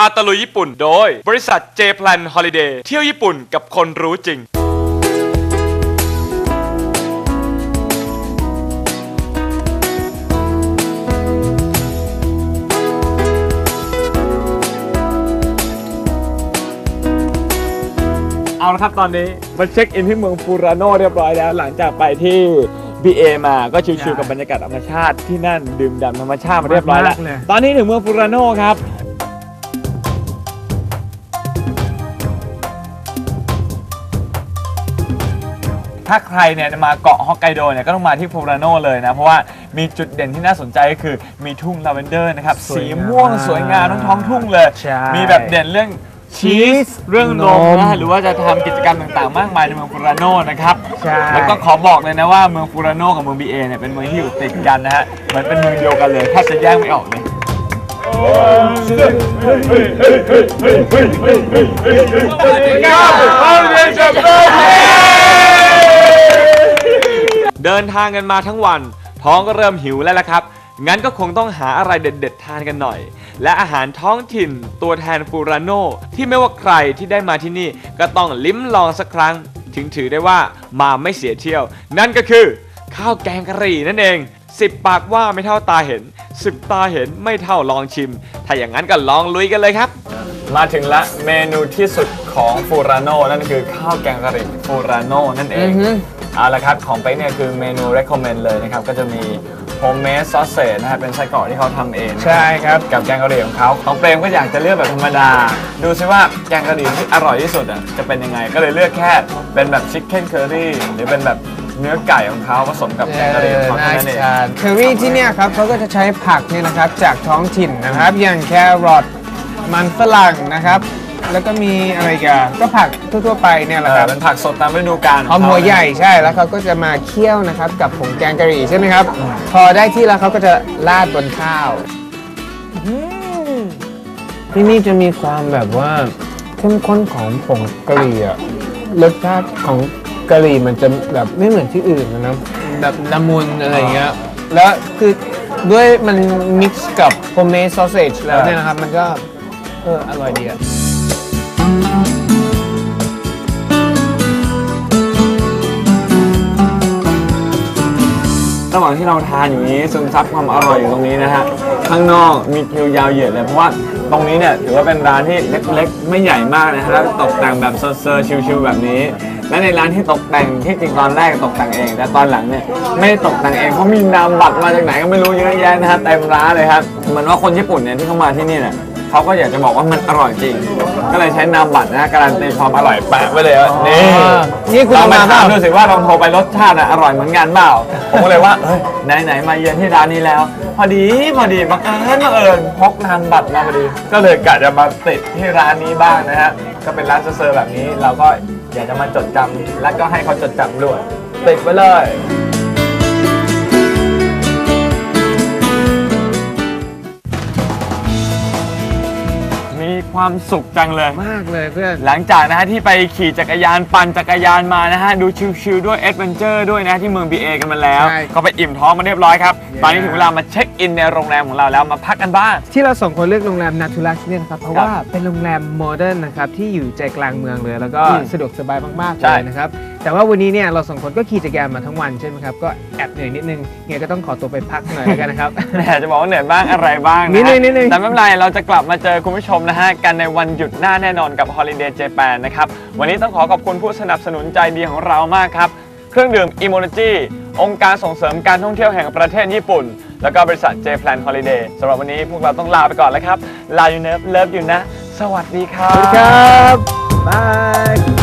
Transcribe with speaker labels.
Speaker 1: พาตะลุยญี่ปุ่น โดย บริษัท J Plan Holiday เที่ยวญี่ปุ่นกับคนรู้จริง เอาละครับตอนนี้มาเช็คอินที่เมืองฟูราโนเรียบร้อยแล้ว หลังจากไปที่ BA มาก็ชิวๆกับบรรยากาศธรรมชาติที่นั่นดื่มด่ำธรรมชาติมาเรียบร้อยแล้ว
Speaker 2: มากเลย
Speaker 1: ตอนนี้ถึงเมืองฟูราโนครับ ถ้าใครเนี่ยมาเกาะฮอกไกโดเนี่ยก็ต้องมาที่ฟูราโนเลยนะ เพราะว่ามีจุดเด่นที่น่าสนใจก็คือมีทุ่งลาเวนเดอร์นะครับ
Speaker 2: สวย
Speaker 1: สี
Speaker 2: งาม
Speaker 1: ม่วงสวยงามทั้งท้องทุ่งเลย
Speaker 2: ใช่
Speaker 1: มีแบบเด่นเรื่องชีสเรื่องนม
Speaker 2: นม
Speaker 1: นะหรือว่าจะทำกิจกรรมต่างๆ มากมายในเมืองฟูราโนนะครับ
Speaker 2: ใช่
Speaker 1: แล้วก็ขอบอกเลยนะว่าเมืองฟูราโนกับเมืองบีเอเนี่ยเป็นเมืองที่อยู่ติดกันนะฮะเหมือนเป็นเมืองเดียวกันเลยแทบจะแยกไม่ออกเลย เดินทางกันมาทั้งวัน ท้องก็เริ่มหิวแล้วละครับ งั้นก็คงต้องหาอะไรเด็ดๆทานกันหน่อย และอาหารท้องถิ่นตัวแทนฟูราโนที่ไม่ว่าใครที่ได้มาที่นี่ก็ต้องลิ้มลองสักครั้ง ถึงถือได้ว่ามาไม่เสียเที่ยว นั่นก็คือ ข้าวแกงกะหรี่นั่นเอง10ปากว่าไม่เท่าตาเห็น10ตาเห็นไม่เท่าลองชิม ถ้าอย่างนั้นก็ลองลุยกันเลยครับ มาถึงละเมนูที่สุดของฟูราโนนั่นคือข้าวแกงกะหรี่ฟูราโนนั่นเอง เอาละครับของเป๊กเนี่ยคือเมนู recommend เลยนะครับ ก็จะมี homemade sausage นะครับเป็นไส้กรอกที่เขาทำเองนะ
Speaker 2: ใช่ครับ
Speaker 1: กับแกงกะหรี่ของเขาของเปรมก็อยากจะเลือกแบบธรรมดา ดูซิว่าแกงกะหรี่ที่อร่อยที่สุดอะจะเป็นยังไงก็เลยเลือกแค่เป็นแบบ chicken curry หรือเป็นแบบเนื้อไก่ของเขาผสมกับแกงกะหรี่ของเขาเท่านั้นเอง
Speaker 2: เคอรี่ที่เนี่ยครับเขาก็จะใช้ผักเนี่ยนะครับจากท้องถิ่นนะครับ อย่างแครอทมันฝรั่งนะครับ แล้วก็มีอะไรอีกันก็ผักทั่วๆไปเนี่ยแห
Speaker 1: เอ
Speaker 2: ละค
Speaker 1: อ
Speaker 2: รับ
Speaker 1: เป็นผักสดตามฤดูกาล
Speaker 2: หอมหัวใหญ่ใช่แล้วเขาก็จะมาเคี่ยวนะครับกับผงแกงกะหรี่ใช่ไหมครับ พอได้ที่แล้วเขาก็จะราดบนข้าวที่นี่จะมีความแบบว่าเข้มข้นของผงกะหรี่อะรสชาติของกะหรี่มันจะแบบไม่เหมือนที่อื่นนะแบบละมุนอะไรอย่างเงี้ยแล้วคือด้วยมันมิกซ์กับโฮมเมดซอสเซจแล้วเนี่ยนะครับมันก็เอออร่อยดีอะ
Speaker 1: ระหว่างที่เราทานอยู่นี้ซึมซับความอร่อยอยู่ตรงนี้นะฮะข้างนอกมีคิวยาวเหยียดเลยเพราะว่าตรงนี้เนี่ยถือว่าเป็นร้านที่เล็กๆ ไม่ใหญ่มากนะฮะแล้วตกแต่งแบบเซอร์ๆชิลๆแบบนี้ และในร้านที่ตกแต่งที่จริงตอนแรกตกแต่งเอง แต่ตอนหลังเนี่ยไม่ได้ตกแต่งเองเพราะมีนามบัตรมาจากไหนก็ไม่รู้เยอะแยะนะฮะเต็มร้านเลยครับเหมือนว่าคนญี่ปุ่นเนี่ยที่เข้ามาที่นี่เนี่ย เขาก็อยากจะบอกว่ามันอร่อยจริง ก็เลยใช้นามบัตรนะฮะการันตีความอร่อยแปะไว้เลยว่านี่
Speaker 2: นี่คุณ
Speaker 1: เรา
Speaker 2: เอา
Speaker 1: มา
Speaker 2: มาเป
Speaker 1: ถา
Speaker 2: ล่า
Speaker 1: มดูสิว่าลองโทรไปรสชาติอะอร่อยเหมือนกันเปล่าผมก็เลยว่าเอ้ยไหนๆมาเยือนที่ร้านนี้แล้ว พอดีพอดีบังเอิญบังเอิญพกนามบัตรมาพอดี ก็เลยกะจะมาติดที่ร้านนี้บ้างนะฮะก็เป็นร้านเซอร์ๆแบบนี้เราก็อยากจะมาจดจำและก็ให้เขาจดจำด้วยติดไว้เลย ความสุขจังเลย
Speaker 2: มากเลยเพื่อน
Speaker 1: หลังจากนะฮะที่ไปขี่จักรยานปั่นจักรยานมานะฮะดูชิลๆด้วยเอดเวนเจอร์ด้วยนะที่เมือง BA กันมาแล้ว
Speaker 2: ใช่
Speaker 1: ก็ไปอิ่มท้องมาเรียบร้อยครับ ตอนนี้ถึงเวลามาเช็คอินในโรงแรมของเราแล้วมาพักกันบ้าง
Speaker 2: ที่เราสองคนเลือกโรงแรมนาทูลัสเนี่ยนะครับ เพราะ
Speaker 1: ครับ
Speaker 2: ว่าเป็นโรงแรมโมเดิร์นนะครับ ที่อยู่ใจกลางเมืองเลย แล้วก็
Speaker 1: อืม
Speaker 2: สะดวกสบายมากๆ
Speaker 1: ใช่
Speaker 2: เลยนะครับ แต่ว่าวันนี้เนี่ยเราสองคนก็ขี่จักรยานมาทั้งวันใช่ไหมครับก็แอบเหนื่อยนิดนึงไงก็ต้องขอตัวไปพักหน่อยแล้วกันนะครับ
Speaker 1: แหมจะบอกว่าเหนื่อยบ้างอะไรบ้าง
Speaker 2: นิด
Speaker 1: นะ
Speaker 2: นึงนิดนึง
Speaker 1: แต่ไม่เป็นไรเราจะกลับมาเจอคุณผู้ชมนะฮะกันในวันหยุดหน้าแน่นอนกับ Holiday Japan นะครับวันนี้ต้องขอขอบคุณผู้สนับสนุนใจดีของเรามากครับเครื่องดื่ม i m o n o g y องค์การส่งเสริมการท่องเที่ยวแห่งประเทศญี่ปุ่น แล้วก็บริษัท J Plan Holiday สำหรับวันนี้พวกเราต้องลาไปก่อนแล้วครับลาอยู่เนิฟเลิฟอยู่นะ สวัสดีครับ
Speaker 2: ครับบาย